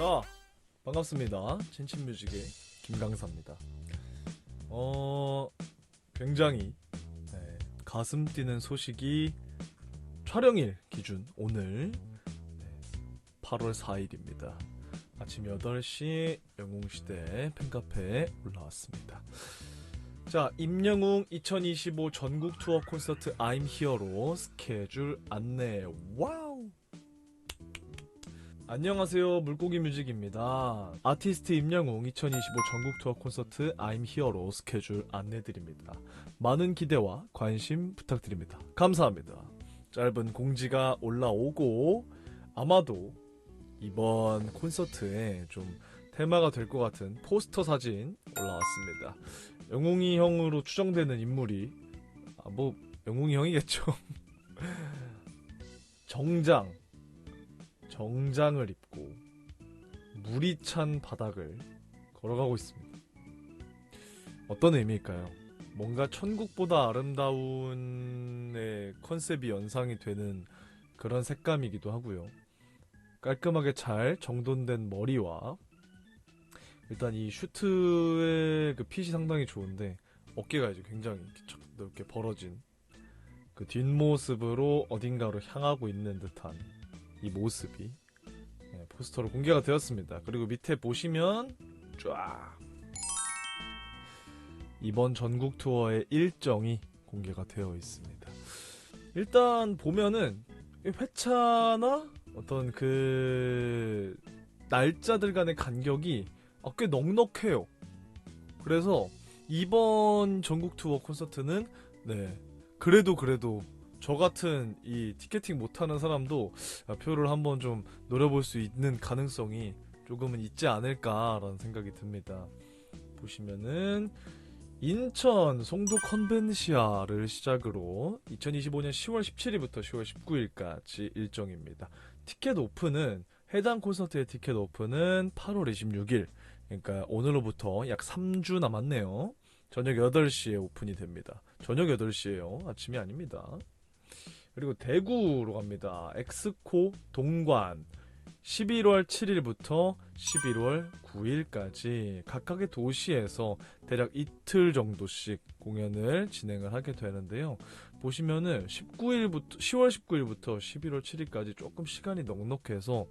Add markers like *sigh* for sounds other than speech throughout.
자, 반갑습니다. 친친뮤직의 김강사입니다. 어, 굉장히 네, 가슴 뛰는 소식이 촬영일 기준 오늘 네, 8월 4일입니다. 아침 8시 영웅시대 팬카페에 올라왔습니다. 자, 임영웅 2025 전국 투어 콘서트 I'm Here로 스케줄 안내. 와우! 안녕하세요. 물고기 뮤직입니다. 아티스트 임영웅 2025 전국 투어 콘서트 I'm Here로 스케줄 안내드립니다. 많은 기대와 관심 부탁드립니다. 감사합니다. 짧은 공지가 올라오고 아마도 이번 콘서트에 좀 테마가 될 것 같은 포스터 사진 올라왔습니다. 영웅이 형으로 추정되는 인물이 아, 뭐 영웅이 형이겠죠. *laughs* 정장 정장을 입고 물이 찬 바닥을 걸어가고 있습니다. 어떤 의미일까요? 뭔가 천국보다 아름다운의 컨셉이 연상이 되는 그런 색감이기도 하고요. 깔끔하게 잘 정돈된 머리와 일단 이 슈트의 그 핏이 상당히 좋은데 어깨가 이제 굉장히 착 넓게 벌어진 그 뒷모습으로 어딘가로 향하고 있는 듯한 이 모습이 네, 포스터로 공개가 되었습니다. 그리고 밑에 보시면 쫙 이번 전국 투어의 일정이 공개가 되어 있습니다. 일단 보면은 이 회차나 어떤 그 날짜들 간의 간격이 아, 꽤 넉넉해요. 그래서 이번 전국 투어 콘서트는 네 그래도 그래도 저 같은 이 티켓팅 못하는 사람도 아, 표를 한번 좀 노려볼 수 있는 가능성이 조금은 있지 않을까라는 생각이 듭니다. 보시면은 인천 송도 컨벤시아를 시작으로 2025년 10월 17일부터 10월 19일까지 일정입니다. 티켓 오픈은 해당 콘서트의 티켓 오픈은 8월 26일 그러니까 오늘로부터 약 3주 남았네요. 저녁 8시에 오픈이 됩니다. 저녁 8시에요. 아침이 아닙니다. 그리고 대구로 갑니다. 엑스코 동관 11월 7일부터 11월 9일까지 각각의 도시에서 대략 이틀 정도씩 공연을 진행을 하게 되는데요. 보시면은 19일부터 10월 19일부터 11월 7일까지 조금 시간이 넉넉해서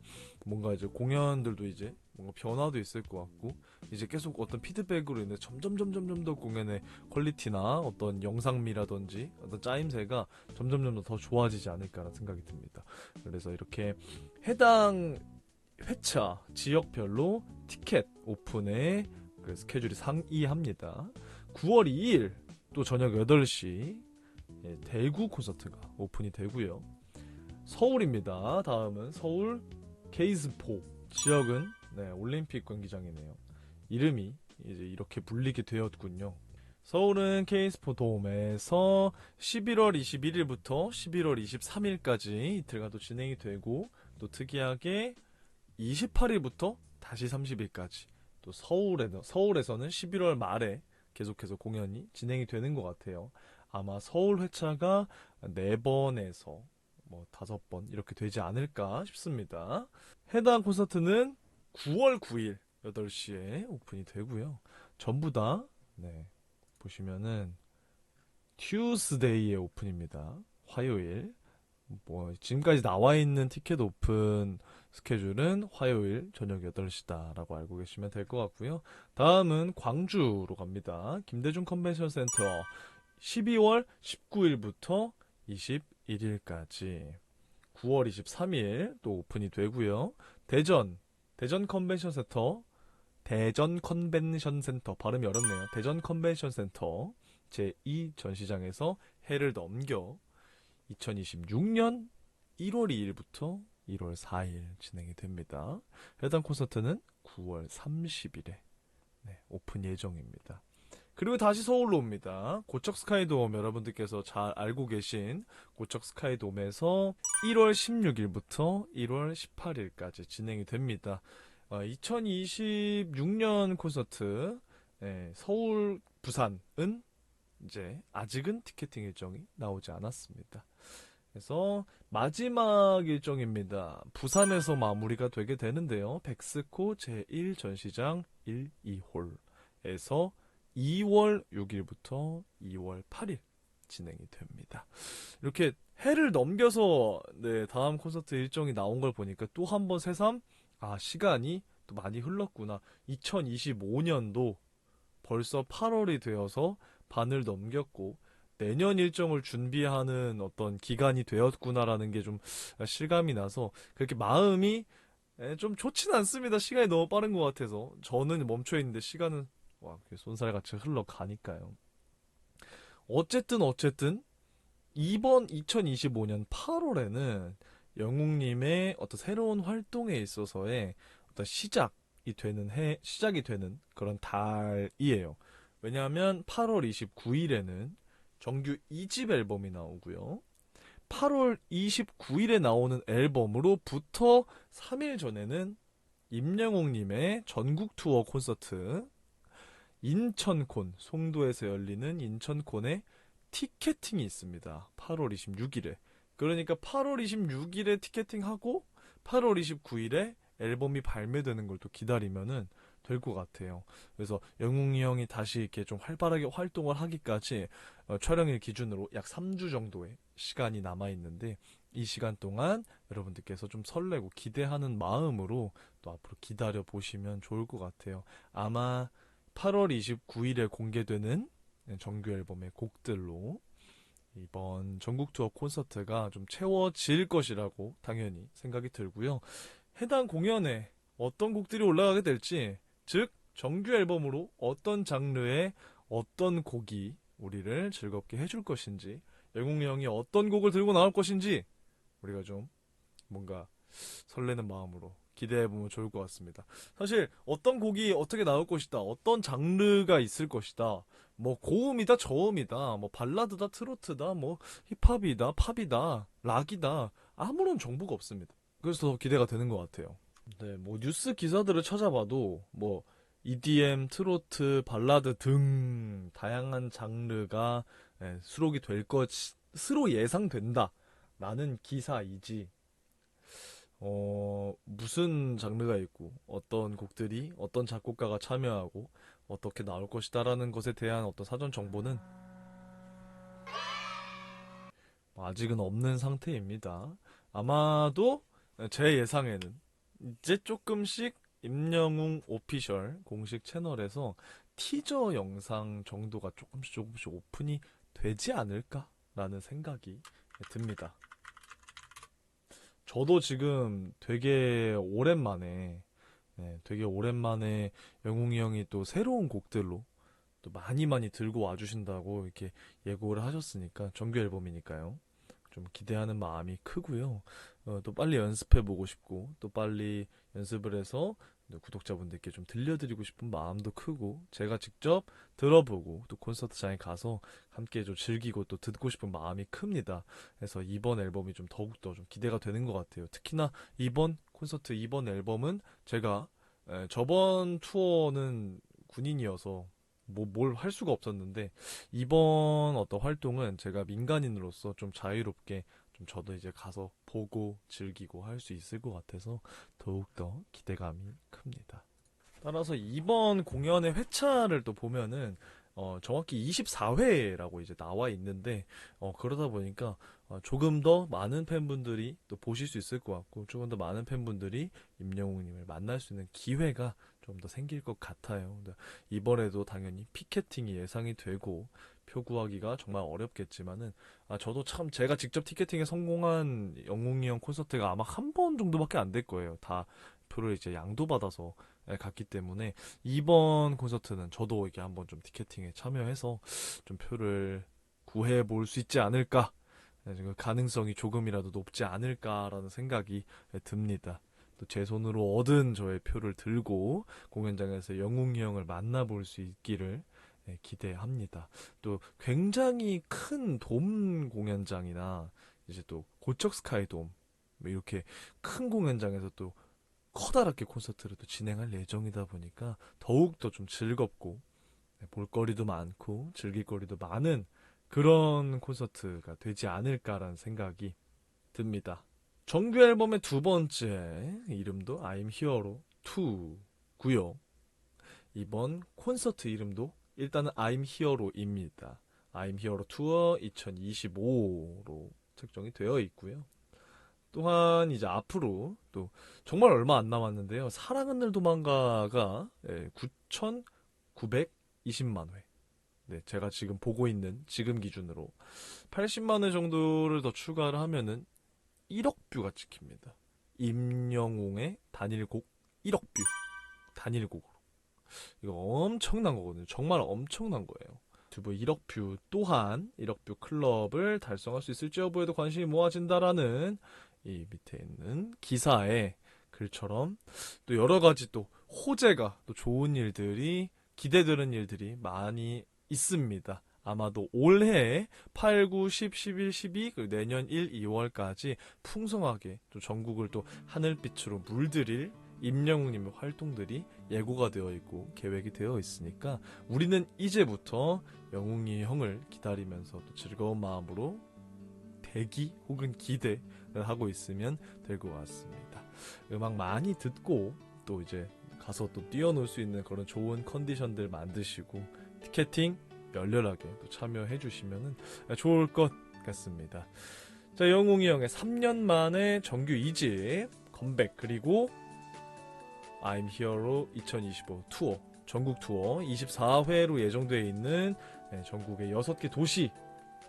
뭔가 이제 공연들도 이제 뭔가 변화도 있을 것 같고 이제 계속 어떤 피드백으로 인해 점점 점점 점더 공연의 퀄리티나 어떤 영상미라든지 어떤 짜임새가 점점 점점 더 좋아지지 않을까라는 생각이 듭니다. 그래서 이렇게 해당 회차 지역별로 티켓 오픈의 그 스케줄이 상이합니다. 9월 2일 또 저녁 8시 예, 대구 콘서트가 오픈이 되고요. 서울입니다. 다음은 서울 케이스포 지역은 네, 올림픽 경기장이네요. 이름이 이제 이렇게 불리게 되었군요. 서울은 케이스포 돔에서 11월 21일부터 11월 23일까지 이틀간도 진행이 되고 또 특이하게 28일부터 다시 30일까지 또 서울에 서울에서는 11월 말에 계속해서 공연이 진행이 되는 것 같아요. 아마 서울 회차가 4번에서 뭐 5번 이렇게 되지 않을까 싶습니다. 해당 콘서트는 9월 9일 8시에 오픈이 되고요. 전부 다 네. 보시면은 튜스데이의 오픈입니다. 화요일. 뭐 지금까지 나와 있는 티켓 오픈 스케줄은 화요일 저녁 8시다라고 알고 계시면 될 것 같고요. 다음은 광주로 갑니다. 김대중 컨벤션 센터 12월 19일부터 21일까지 9월 23일 또 오픈이 되고요. 대전 대전 컨벤션 센터 대전 컨벤션 센터 발음이 어렵네요. 대전 컨벤션 센터 제2 전시장에서 해를 넘겨 2026년 1월 2일부터 1월 4일 진행이 됩니다. 해당 콘서트는 9월 30일에 네, 오픈 예정입니다. 그리고 다시 서울로 옵니다. 고척 스카이돔 여러분들께서 잘 알고 계신 고척 스카이돔에서 1월 16일부터 1월 18일까지 진행이 됩니다. 어, 2026년 콘서트 네, 서울 부산은 이제 아직은 티켓팅 일정이 나오지 않았습니다. 그래서 마지막 일정입니다. 부산에서 마무리가 되게 되는데요. 백스코 제1 전시장 1, 2홀에서 2월 6일부터 2월 8일 진행이 됩니다. 이렇게 해를 넘겨서 네, 다음 콘서트 일정이 나온 걸 보니까 또 한 번 새삼 아 시간이 또 많이 흘렀구나. 2025년도 벌써 8월이 되어서 반을 넘겼고 내년 일정을 준비하는 어떤 기간이 되었구나라는 게 좀 실감이 나서 그렇게 마음이 에, 좀 좋진 않습니다. 시간이 너무 빠른 것 같아서 저는 멈춰 있는데 시간은 와 손살같이 흘러가니까요. 어쨌든 어쨌든 이번 2025년 8월에는 영웅님의 어떤 새로운 활동에 있어서의 어떤 시작이 되는 해, 시작이 되는 그런 달이에요. 왜냐하면 8월 29일에는 정규 2집 앨범이 나오고요. 8월 29일에 나오는 앨범으로부터 3일 전에는 임영웅님의 전국 투어 콘서트, 인천콘, 송도에서 열리는 인천콘의 티켓팅이 있습니다. 8월 26일에. 그러니까 8월 26일에 티켓팅하고 8월 29일에 앨범이 발매되는 걸 또 기다리면은 될 것 같아요. 그래서 영웅이 형이 다시 이렇게 좀 활발하게 활동을 하기까지 어, 촬영일 기준으로 약 3주 정도의 시간이 남아 있는데 이 시간 동안 여러분들께서 좀 설레고 기대하는 마음으로 또 앞으로 기다려 보시면 좋을 것 같아요. 아마 8월 29일에 공개되는 정규 앨범의 곡들로 이번 전국 투어 콘서트가 좀 채워질 것이라고 당연히 생각이 들고요. 해당 공연에 어떤 곡들이 올라가게 될지, 즉, 정규 앨범으로 어떤 장르의 어떤 곡이 우리를 즐겁게 해줄 것인지, 영웅이 형이 어떤 곡을 들고 나올 것인지, 우리가 좀 뭔가 설레는 마음으로 기대해보면 좋을 것 같습니다. 사실 어떤 곡이 어떻게 나올 것이다, 어떤 장르가 있을 것이다, 뭐 고음이다, 저음이다, 뭐 발라드다, 트로트다, 뭐 힙합이다, 팝이다, 락이다, 아무런 정보가 없습니다. 그래서 더 기대가 되는 것 같아요. 네, 뭐 뉴스 기사들을 찾아봐도 뭐 EDM, 트로트, 발라드 등 다양한 장르가 예, 수록이 될 것으로 예상된다. 라는 기사이지. 어, 무슨 장르가 있고, 어떤 곡들이, 어떤 작곡가가 참여하고, 어떻게 나올 것이다라는 것에 대한 어떤 사전 정보는 아직은 없는 상태입니다. 아마도 제 예상에는 이제 조금씩 임영웅 오피셜 공식 채널에서 티저 영상 정도가 조금씩 조금씩 오픈이 되지 않을까라는 생각이 듭니다. 저도 지금 되게 오랜만에 네, 되게 오랜만에 영웅이 형이 또 새로운 곡들로 또 많이 많이 들고 와주신다고 이렇게 예고를 하셨으니까 정규 앨범이니까요. 좀 기대하는 마음이 크고요. 어, 또 빨리 연습해 보고 싶고 또 빨리 연습을 해서 구독자분들께 좀 들려드리고 싶은 마음도 크고 제가 직접 들어보고 또 콘서트장에 가서 함께 좀 즐기고 또 듣고 싶은 마음이 큽니다. 그래서 이번 앨범이 좀 더욱더 좀 기대가 되는 것 같아요. 특히나 이번 콘서트 이번 앨범은 제가 에, 저번 투어는 군인이어서 뭐 뭘 할 수가 없었는데 이번 어떤 활동은 제가 민간인으로서 좀 자유롭게 좀 저도 이제 가서 보고 즐기고 할 수 있을 것 같아서 더욱더 기대감이 큽니다. 따라서 이번 공연의 회차를 또 보면은 어, 정확히 24회라고 이제 나와 있는데 어, 그러다 보니까 어, 조금 더 많은 팬분들이 또 보실 수 있을 것 같고 조금 더 많은 팬분들이 임영웅님을 만날 수 있는 기회가 좀 더 생길 것 같아요. 이번에도 당연히 피켓팅이 예상이 되고 표 구하기가 정말 어렵겠지만은 아 저도 참 제가 직접 티켓팅에 성공한 영웅이 형 콘서트가 아마 한 번 정도밖에 안 될 거예요. 다 표를 이제 양도받아서 갔기 때문에 이번 콘서트는 저도 이게 한번 좀 티켓팅에 참여해서 좀 표를 구해 볼 수 있지 않을까 네, 지금 가능성이 조금이라도 높지 않을까라는 생각이 듭니다. 또 제 손으로 얻은 저의 표를 들고 공연장에서 영웅이 형을 만나볼 수 있기를 네, 기대합니다. 또 굉장히 큰 돔 공연장이나 이제 또 고척 스카이돔 뭐 이렇게 큰 공연장에서 또 커다랗게 콘서트를 또 진행할 예정이다 보니까 더욱더 좀 즐겁고 네, 볼거리도 많고 즐길거리도 많은 그런 콘서트가 되지 않을까라는 생각이 듭니다. 정규 앨범의 두 번째 이름도 I'm Hero 2고요. 이번 콘서트 이름도 일단은 I'm Hero입니다. I'm Hero 투어 2025로 책정이 되어 있고요. 또한 이제 앞으로 또 정말 얼마 안 남았는데요. 사랑은 늘 도망가가 9,920만 회. 네, 제가 지금 보고 있는 지금 기준으로 80만 회 정도를 더 추가를 하면은 1억 뷰가 찍힙니다. 임영웅의 단일곡 1억 뷰. 단일곡으로. 이거 엄청난 거거든요. 정말 엄청난 거예요. 유튜브 1억 뷰 또한 1억 뷰 클럽을 달성할 수 있을지 여부에도 관심이 모아진다라는 이 밑에 있는 기사에 글처럼 또 여러 가지 또 호재가 또 좋은 일들이 기대되는 일들이 많이 있습니다. 아마도 올해 8, 9, 10, 11, 12, 그리고 내년 1, 2월까지 풍성하게 또 전국을 또 하늘빛으로 물들일 임영웅님의 활동들이 예고가 되어 있고 계획이 되어 있으니까 우리는 이제부터 영웅이 형을 기다리면서 또 즐거운 마음으로 대기 혹은 기대를 하고 있으면 될 것 같습니다. 음악 많이 듣고 또 이제 가서 또 뛰어놀 수 있는 그런 좋은 컨디션들 만드시고 티켓팅 열렬하게 또 참여해 주시면 좋을 것 같습니다. 자, 영웅이 형의 3년 만에 정규 2집 컴백 그리고 I'm Hero 2025 투어 전국 투어 24회로 예정되어 있는 네, 전국의 6개 도시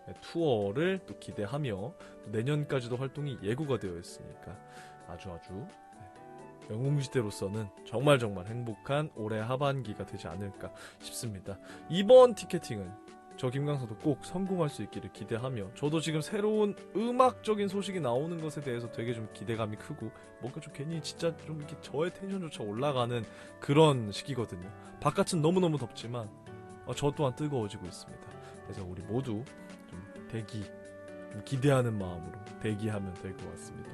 네, 투어를 또 기대하며 또 내년까지도 활동이 예고가 되어 있으니까 아주 아주 네, 영웅시대로서는 정말 정말 행복한 올해 하반기가 되지 않을까 싶습니다. 이번 티켓팅은 저 김강서도 꼭 성공할 수 있기를 기대하며 저도 지금 새로운 음악적인 소식이 나오는 것에 대해서 되게 좀 기대감이 크고 뭔가 좀 괜히 진짜 좀 이렇게 저의 텐션조차 올라가는 그런 시기거든요. 바깥은 너무너무 덥지만 어, 저 또한 뜨거워지고 있습니다. 그래서 우리 모두 좀 대기, 좀 기대하는 마음으로 대기하면 될 것 같습니다.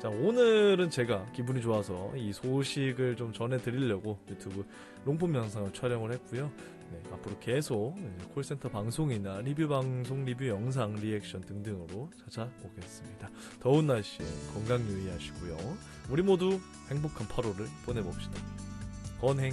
자, 오늘은 제가 기분이 좋아서 이 소식을 좀 전해드리려고 유튜브 롱폼 영상을 촬영을 했고요. 네, 앞으로 계속 콜센터 방송이나 리뷰 방송, 리뷰 영상, 리액션 등등으로 찾아오겠습니다. 더운 날씨에 건강 유의하시고요. 우리 모두 행복한 8월을 보내봅시다. 건행.